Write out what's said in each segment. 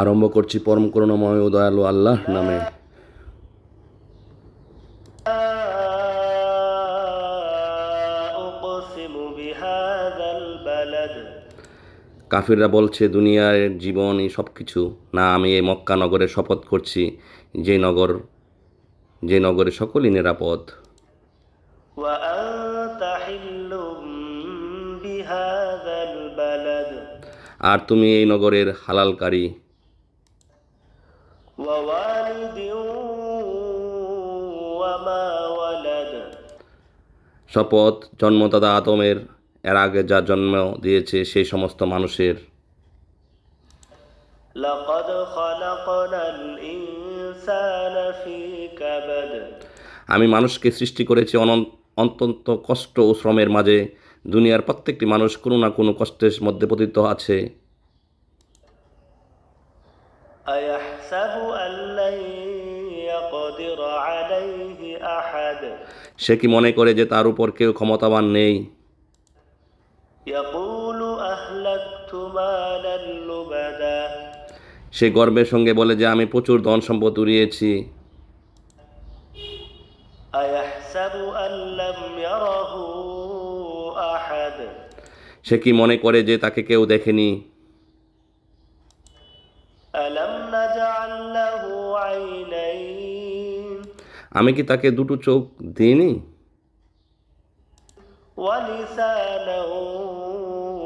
আরম্ভ করছি পরম করুণাময় ও দয়ালু আল্লাহ নামে। কাফিররা বলছে দুনিয়ার জীবন এই সব কিছু না আমি এই মক্কা নগরে শপথ করছি যে নগর যে নগরে সকলই নিরাপদ। আর তুমি এই নগরের হালালকারী। শপথ জন্মদাদা আতমের এর আগে যা জন্ম দিয়েছে সেই সমস্ত মানুষের। আমি মানুষকে সৃষ্টি করেছি অনন্ত অত্যন্ত কষ্ট ও শ্রমের মাঝে। দুনিয়ার প্রত্যেকটি মানুষ কোনো না কোনো কষ্টের মধ্যে পতিত আছে। সে কি মনে করে যে তার উপর কেউ ক্ষমতাবান নেই? সে গর্বের সঙ্গে বলে যে আমি প্রচুর ধন সম্পদ উড়িয়েছি। আয়াহ সাবু আল্লাহ সে কি মনে করে যে তাকে কেউ দেখেনি ألم نجعل له عينين আমি কি তাকে দুটো চোখ দিইনি ولسانا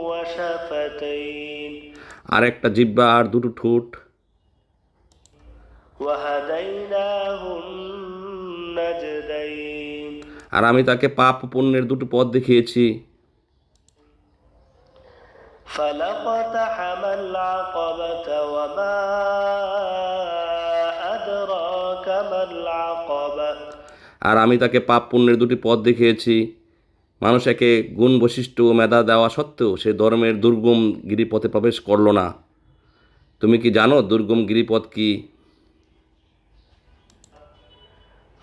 وشفتين আর একটা জিব্বা আর দুটো ঠোঁট وهديناه النجدين আর আমি তাকে পাপ পুণ্যের দুটো পদ দেখিয়েছি। আর আমি তাকে পাপ পুণ্যের দুটি পথ দেখিয়েছি। মানুষ একে গুণ বৈশিষ্ট্য মেধা দেওয়া সত্ত্বেও সে ধর্মের দুর্গম গিরিপথে প্রবেশ করল না। তুমি কি জানো দুর্গম গিরিপথ কী?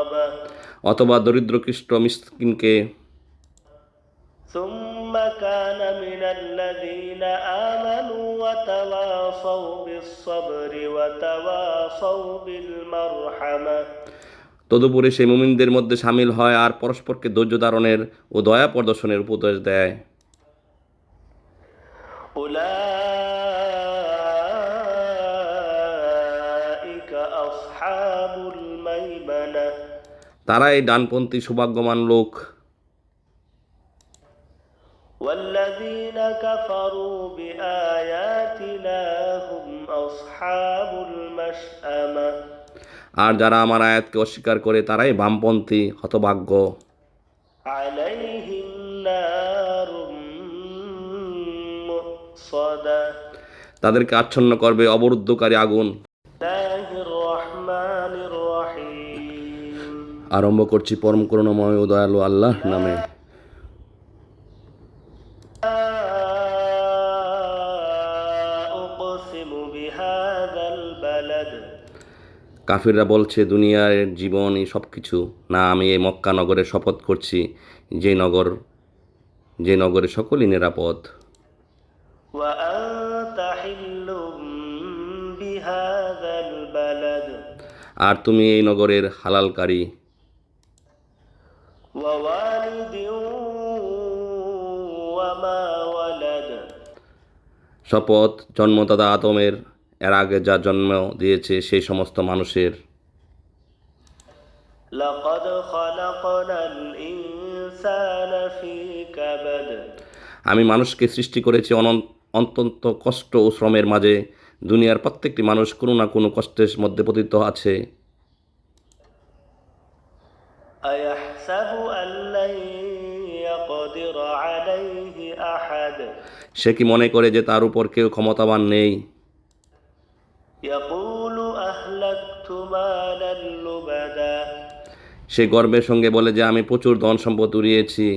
متربة অথবা দরিদ্রকৃষ্ট মিসকিনকে ثم كان من الذين آمنوا وتواصوا بالصبر وتواصوا بالمرحمة তদুপরি সেই মুমিনদের মধ্যে সামিল হয় আর পরস্পরকে ধৈর্য ধারণের ও দয়া প্রদর্শনের উপদেশ দেয় الميمنة তারা এই ডানপন্থী সৌভাগ্যমান লোক والذين كفروا بآياتنا هم أصحاب المشأمة আর যারা আমার আয়াতকে অস্বীকার করে তারাই বামপন্থী হতভাগ্য عليهم نار مؤصدة তাদেরকে আচ্ছন্ন করবে অবরুদ্ধকারী আগুন আরম্ভ করছি পরম করুণাময় ও দয়ালু আল্লাহ নামে। কাফিররা বলছে, দুনিয়ার জীবন, এই সব কিছু না, আমি এই মক্কা নগরে শপথ করছি, যে নগর, যে নগরে সকলই নিরাপদ। আর তুমি এই নগরের হালালকারী শপথ জন্মদাতা আদমের এর আগে যা জন্ম দিয়েছে সেই সমস্ত মানুষের। আমি মানুষকে সৃষ্টি করেছি অত্যন্ত কষ্ট ও শ্রমের মাঝে। দুনিয়ার প্রত্যেকটি মানুষ কোনো না কোনো কষ্টের মধ্যে পতিত আছে। সে কি মনে করে যে তার উপর কেউ ক্ষমতাবান নেই? সে গর্বের সঙ্গে বলে যে আমি প্রচুর ধন সম্পদ উড়িয়েছি।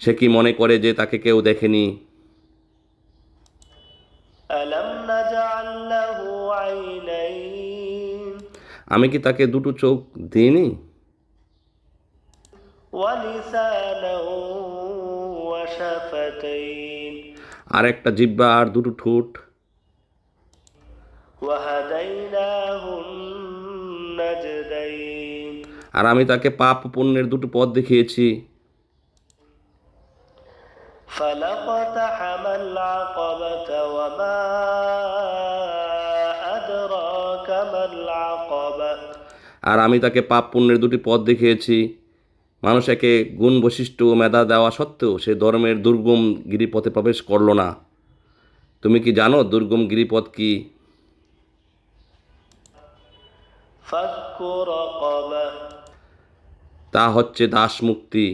সে কি মনে করে যে তাকে কেউ দেখেনি? আলা আমি কি তাকে দুটো চোখ দিইনি ولسانا وشفتين আর একটা জিব্বা আর দুটো ঠোঁট وهديناه النجدين আর আমি তাকে পাপ ও পুণ্যের দুটো পথ দেখিয়েছি فلقتحم العقبة وما আর আমি তাকে পাপ পুণ্যের দুটি পথ দেখিয়েছি। মানুষ একে গুণ বৈশিষ্ট্য মেধা দেওয়া সত্ত্বেও সে ধর্মের দুর্গম গিরিপথে প্রবেশ করল না। তুমি কি জানো দুর্গম গিরিপথ কি? তা হচ্ছে দাসমুক্তি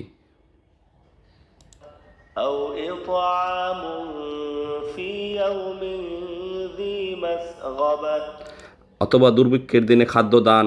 অথবা দুর্ভিক্ষের দিনে খাদ্য দান।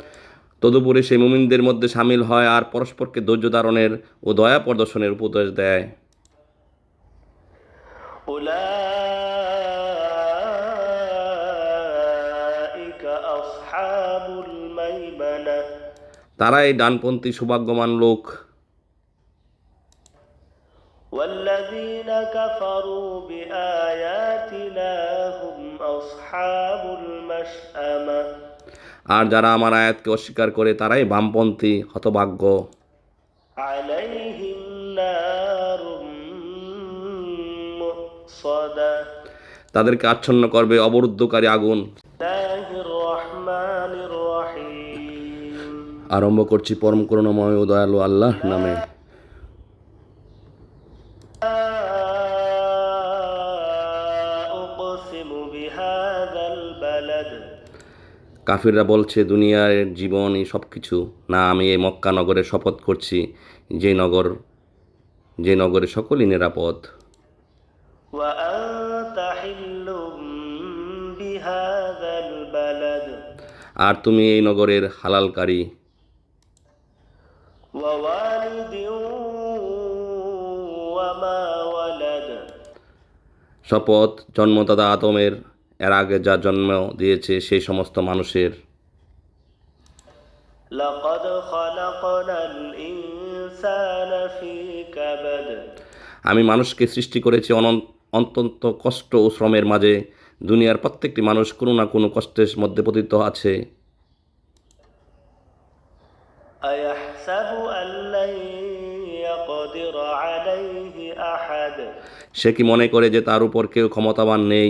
তদুপরি সেই মুমিনদের মধ্যে সামিল হয় আর পরস্পরকে ধৈর্য ধারণের ও দয়া প্রদর্শনের উপদেশ দেয় أولئك أصحاب الميمنة তারাই ডানপন্থী সৌভাগ্যমান লোক والذين كفروا بآياتنا هم أصحاب المشأمة আর যারা আমার আয়াতকে অস্বীকার করে তারাই বামপন্থী হতভাগ্য। তাদেরকে আচ্ছন্ন করবে অবরুদ্ধকারী আগুন। আরম্ভ করছি পরম করুণাময় দয়ালু আল্লাহ নামে। কাফিররা বলছে দুনিয়ার জীবন এই সব কিছু না আমি এই মক্কা নগরে শপথ করছি যে নগর যে নগরে সকলই নিরাপদ। আর তুমি এই নগরের হালালকারী। শপথ জন্মদাদা আতমের এর আগে যা জন্ম দিয়েছে সেই সমস্ত মানুষের। আমি মানুষকে সৃষ্টি করেছি অত্যন্ত কষ্ট ও শ্রমের মাঝে। দুনিয়ার প্রত্যেকটি মানুষ কোনো না কোনো কষ্টের মধ্যে পতিত আছে। সে কি মনে করে যে তার উপর কেউ ক্ষমতাবান নেই?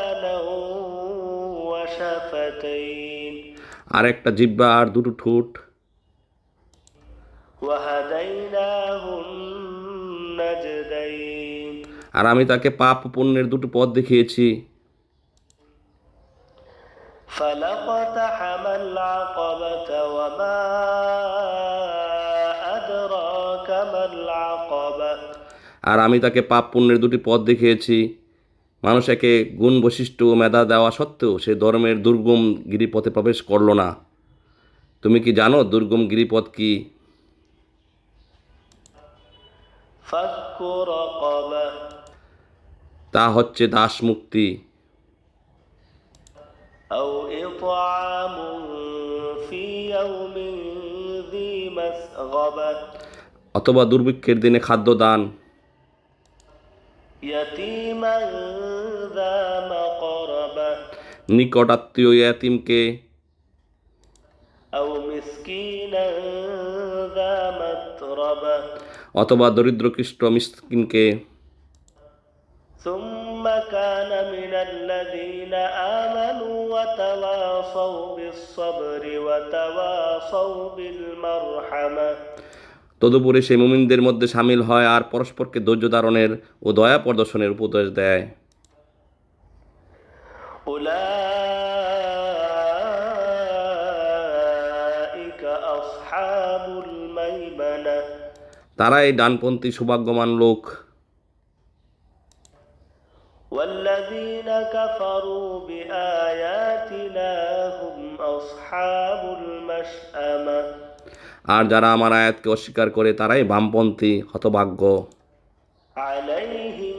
আর একটা জিব্বা আর দুটো ঠোঁট। আর আমি তাকে পাপ পণ্যের দুটো পদ দেখিয়েছি। আর আমি তাকে পাপ পুণ্যের দুটি পদ দেখিয়েছি। মানুষ একে গুণ বৈশিষ্ট্য মেধা দেওয়া সত্ত্বেও সে ধর্মের দুর্গম গিরিপথে প্রবেশ করল না। তুমি কি জানো দুর্গম গিরিপথ কি? তা হচ্ছে দাস মুক্তি। অথবা দুর্ভিক্ষের দিনে খাদ্য দান। নিকট আত্মীয় ইয়াতিমকে أو مسكينا ذا متربة অথবা দরিদ্রকৃষ্ট মিসকিনকে ثم كان من الذين آمنوا وتواصوا بالصبر وتواصوا بالمرحمة তদুপরি সেই মুমিনদের মধ্যে সামিল হয় আর পরস্পরকে ধৈর্য ধারণের ও দয়া প্রদর্শনের উপদেশ দেয় أولئك أصحاب الميمنة তারা এই ডানপন্থী সৌভাগ্যমান লোক والذين كفروا بآياتنا هم أصحاب المشأمة আর যারা আমার আয়াতকে অস্বীকার করে তারাই বামপন্থী হতভাগ্য عليهم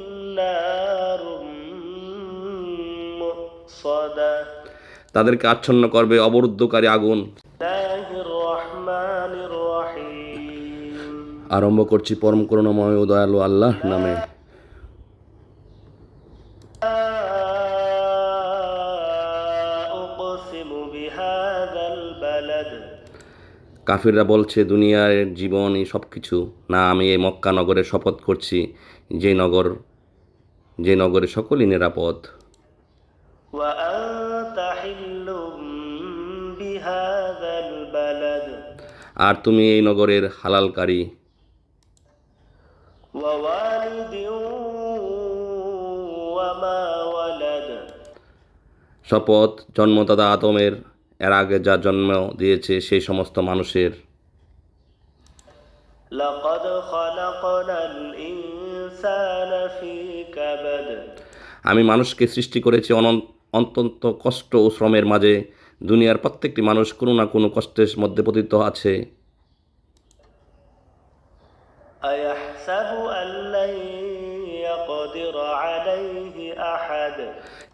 তাদেরকে আচ্ছন্ন করবে অবরুদ্ধকারী আগুন। আরম্ভ করছি পরম করুণাময় ও দয়ালু আল্লাহ নামে। কাফিররা বলছে দুনিয়ার জীবন এই সব কিছু না আমি এই মক্কা নগরে শপথ করছি। যে নগর যে নগরে সকলই নিরাপদ। আর তুমি এই নগরের হালালকারী। শপথ জন্মদাদা আতমের এর আগে যা জন্ম দিয়েছে সেই সমস্ত মানুষের। আমি মানুষকে সৃষ্টি করেছি অনন্ত অত্যন্ত কষ্ট ও শ্রমের মাঝে দুনিয়ার প্রত্যেকটি মানুষ কোনো না কোনো কষ্টের মধ্যে পতিত আছে।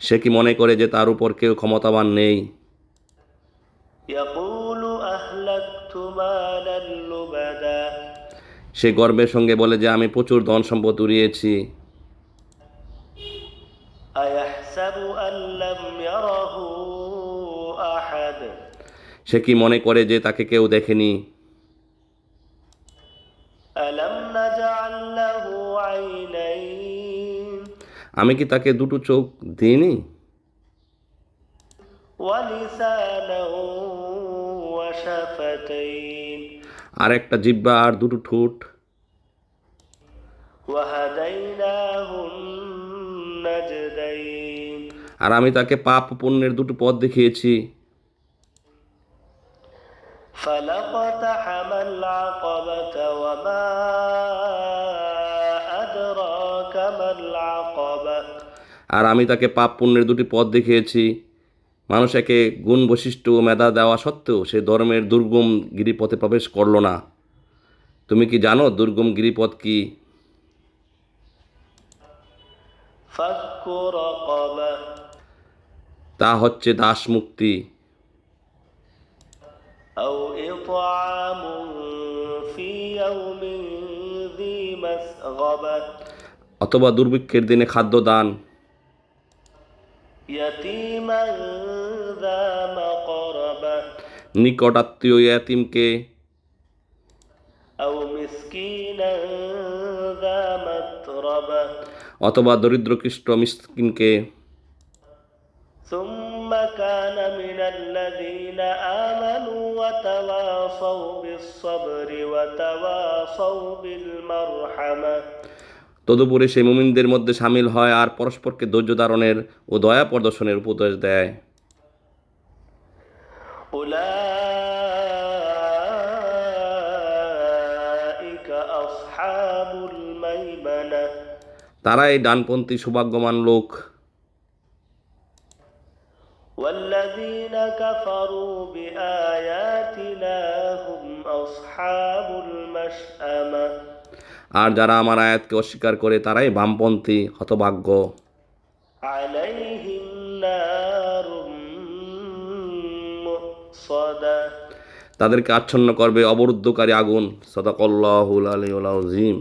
সে কি মনে করে যে তার উপর কেউ ক্ষমতাবান নেই? সে গর্বের সঙ্গে বলে যে আমি প্রচুর ধন সম্পদ উড়িয়েছি। সে কি মনে করে যে তাকে কেউ দেখেনি? আমি কি তাকে দুটো চোখ দিইনি? আর একটা জিব্বা আর দুটো ঠোঁট। আর আমি তাকে পাপ পণ্যের দুটো পথ দেখিয়েছি। فلقتحم العقبة وما أدراك ما العقبة আর আমি তাকে পাপ পুণ্যের দুটি পথ দেখিয়েছি মানুষ একে গুণ বৈশিষ্ট্য ও মেধা দেওয়া সত্ত্বেও সে ধর্মের দুর্গম গিরিপথে প্রবেশ করলো না তুমি কি জানো দুর্গম গিরিপথ কি فك رقبة তা হচ্ছে দাস মুক্তি أو إطعام في يوم ذي مسغبة অথবা দুর্ভিক্ষের দিনে খাদ্য দান يتيما ذا مقربة নিকট আত্মীয় ইয়াতিমকে أو مسكينا ذا متربة অথবা দরিদ্রকৃষ্ট মিসকিনকে ثم كان من الذين آمنوا وتواصوا بالصبر وتواصوا بالمرحمة তদুপরি সেই মুমিনদের মধ্যে সামিল হয় আর পরস্পরকে ধৈর্য ধারণের ও দয়া প্রদর্শনের উপদেশ দেয় أولئك أصحاب الميمنة তারা এই ডানপন্থী সৌভাগ্যমান লোক والذين كفروا بآياتنا هم أصحاب المشأمة আর যারা আমার আয়াতকে অস্বীকার করে তারাই বামপন্থী হতভাগ্য عليهم نار مؤصده তাদেরকে আচ্ছন্ন করবে অবরুদ্ধকারী আগুন সদাকল্লাহুল আলিউল আজিম